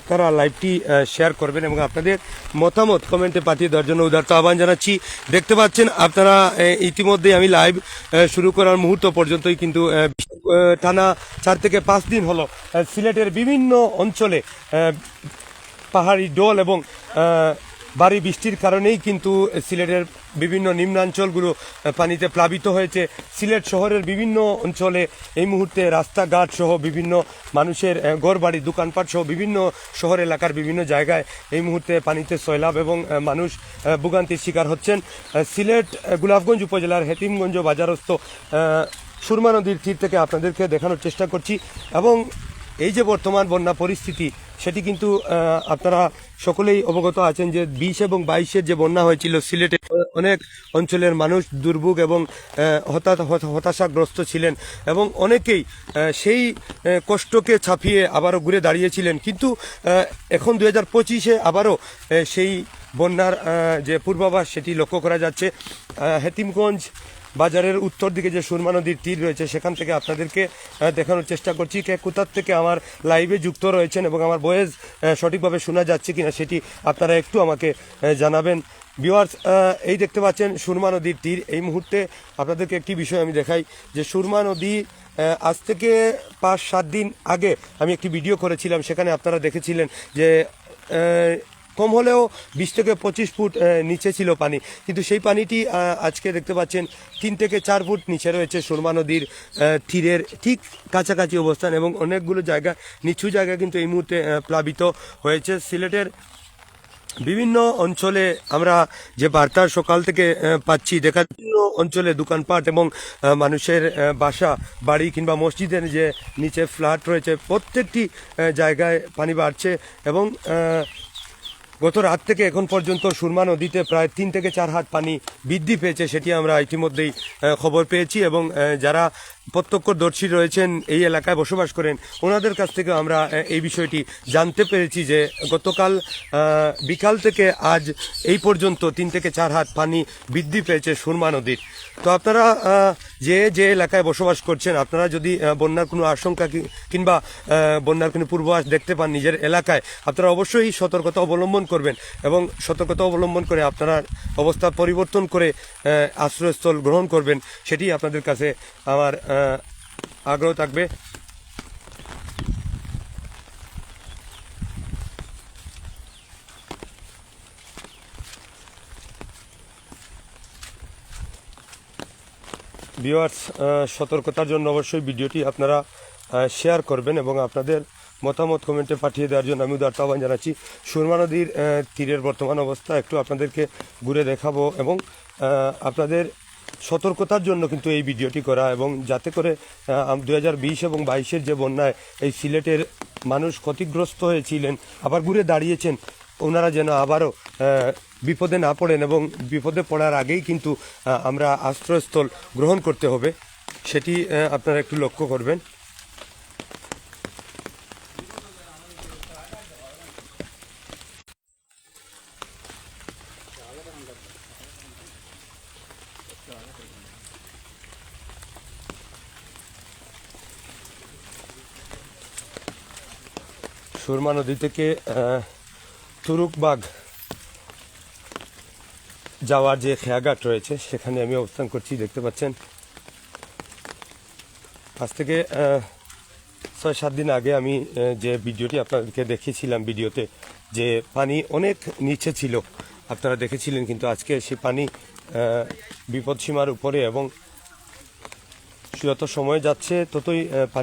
আপনারা লাইভটি শেয়ার করবেন এবং আপনাদের মতামত কমেন্টে পাঠিয়ে দেওয়ার জন্য উদারত আহ্বান জানাচ্ছি। দেখতে পাচ্ছেন, আপনারা ইতিমধ্যে আমি লাইভ শুরু করার মুহূর্ত পর্যন্তই কিন্তু টানা চার থেকে পাঁচ দিন হলো সিলেটের বিভিন্ন অঞ্চলে পাহাড়ি ডোল এবং ভারী বৃষ্টির কারণেই কিন্তু সিলেটের বিভিন্ন নিম্নাঞ্চলগুলো পানিতে প্লাবিত হয়েছে। সিলেট শহরের বিভিন্ন অঞ্চলে এই মুহূর্তে রাস্তাঘাট সহ বিভিন্ন মানুষের ঘরবাড়ি দোকানপাট সহ বিভিন্ন শহর এলাকার বিভিন্ন জায়গায় এই মুহূর্তে পানিতে সয়লাভ এবং মানুষ ভোগান্তির শিকার হচ্ছেন। সিলেট আহ, গোলাপগঞ্জ উপজেলার হেতিমগঞ্জ বাজারস্থ সুরমা নদীর তীর থেকে আপনাদেরকে দেখানোর চেষ্টা করছি। এবং এই যে বর্তমান বন্যা পরিস্থিতি সেটি কিন্তু আপনারা সকলেই অবগত আছেন যে বিশ এবং বাইশের যে বন্যা হয়েছিল সিলেটে, অনেক অঞ্চলের মানুষ দুর্ভোগ এবং হতাশাগ্রস্ত ছিলেন এবং অনেকেই সেই কষ্টকে ছাপিয়ে আবারও ঘুরে দাঁড়িয়েছিলেন। কিন্তু এখন দু হাজার পঁচিশে আবারও সেই বন্যার যে পূর্বাভাস সেটি লক্ষ্য করা যাচ্ছে। হেতিমগঞ্জ বাজারের উত্তর দিকে যে সুরমা নদীর তীর রয়েছে, সেখান থেকে আপনাদেরকে দেখানোর চেষ্টা করছি কে কোথার থেকে আমার লাইভে যুক্ত রয়েছেন এবং আমার বয়েস সঠিকভাবে শোনা যাচ্ছে কিনা সেটি আপনারা একটু আমাকে জানাবেন। ভিওয়ার্স এই দেখতে পাচ্ছেন সুরমা নদীর তীর। এই মুহূর্তে আপনাদেরকে একটি বিষয় আমি দেখাই, যে সুরমা নদী আজ থেকে পাঁচ সাত দিন আগে আমি একটি ভিডিও করেছিলাম, সেখানে আপনারা দেখেছিলেন যে কম হলেও বিশ থেকে পঁচিশ ফুট নিচে ছিল পানি। কিন্তু সেই পানিটি আজকে দেখতে পাচ্ছেন, তিন থেকে চার ফুট নিচে রয়েছে সুরমা নদীর তীরের ঠিক কাছাকাছি অবস্থান এবং অনেকগুলো জায়গা, নিচু জায়গা কিন্তু এই মুহূর্তে প্লাবিত হয়েছে। সিলেটের বিভিন্ন অঞ্চলে আমরা যে বার্তা সকাল থেকে পাচ্ছি, দেখা বিভিন্ন অঞ্চলে দোকানপাট এবং মানুষের বাসা, বাড়ি কিংবা মসজিদের যে নিচে ফ্ল্যাট রয়েছে, প্রত্যেকটি জায়গায় পানি বাড়ছে এবং গত রাত থেকে এখন পর্যন্ত সুরমা নদীতে প্রায় তিন থেকে চার হাত পানি বৃদ্ধি পেয়েছে, সেটি আমরা ইতিমধ্যেই খবর পেয়েছি এবং যারা প্রত্যক্ষদর্শী রয়েছেন এই এলাকায় বসবাস করেন। ওনাদের কাছ থেকে আমরা এই বিষয়টি জানতে পেরেছি যে গতকাল বিকাল থেকে আজ এই পর্যন্ত তিন থেকে চার হাত পানি বৃদ্ধি পেয়েছে সুরমা নদীর। তো আপনারা যে যে এলাকায় বসবাস করছেন, আপনারা যদি বন্যার কোনো আশঙ্কা কিংবা বন্যার কোনো পূর্বাভাস দেখতে পান নিজের এলাকায়, আপনারা অবশ্যই সতর্কতা অবলম্বন করবেন এবং সতর্কতা অবলম্বন করে আপনারা অবস্থা পরিবর্তন করে আশ্রয়স্থল গ্রহণ করবেন, সেটি আপনাদের কাছে আমার আগ্রহ থাকবে। ভিউয়ার্স সতর্কতার জন্য অবশ্যই ভিডিওটি আপনারা শেয়ার করবেন এবং আপনাদের মতামত কমেন্টে পাঠিয়ে দেওয়ার জন্য আমি উদারত আহ্বান জানাচ্ছি। সুরমা নদীর তীরের বর্তমান অবস্থা একটু আপনাদেরকে ঘুরে দেখাবো এবং আপনাদের সতর্কতার জন্য কিন্তু এই ভিডিওটি করা এবং যাতে করে দু হাজার বিশ এবং বাইশের যে বন্যায় এই সিলেটের মানুষ ক্ষতিগ্রস্ত হয়েছিলেন, আবার ঘুরে দাঁড়িয়েছেন, ওনারা যেন আবারও বিপদে না পড়েন এবং বিপদে পড়ার আগেই কিন্তু আমরা আশ্রয়স্থল গ্রহণ করতে হবে। সেটি আপনারা একটু লক্ষ্য করবেন। সুরমা নদী থেকে তুরুকবাগ যাওয়ার যে খেয়াঘাট রয়েছে, সেখানে আমি অবস্থান করছি, দেখতে পাচ্ছেন। আজ থেকে ছয় সাত দিন আগে আমি যে ভিডিওটি আপনাদেরকে দেখিয়েছিলাম ভিডিওতে, যে পানি অনেক নিচে ছিল। আপনারা দেখেছিলেন কিন্তু আজকে সে পানি বিপদসীমার উপরে এবং যত সময় যাচ্ছে, ততই পানি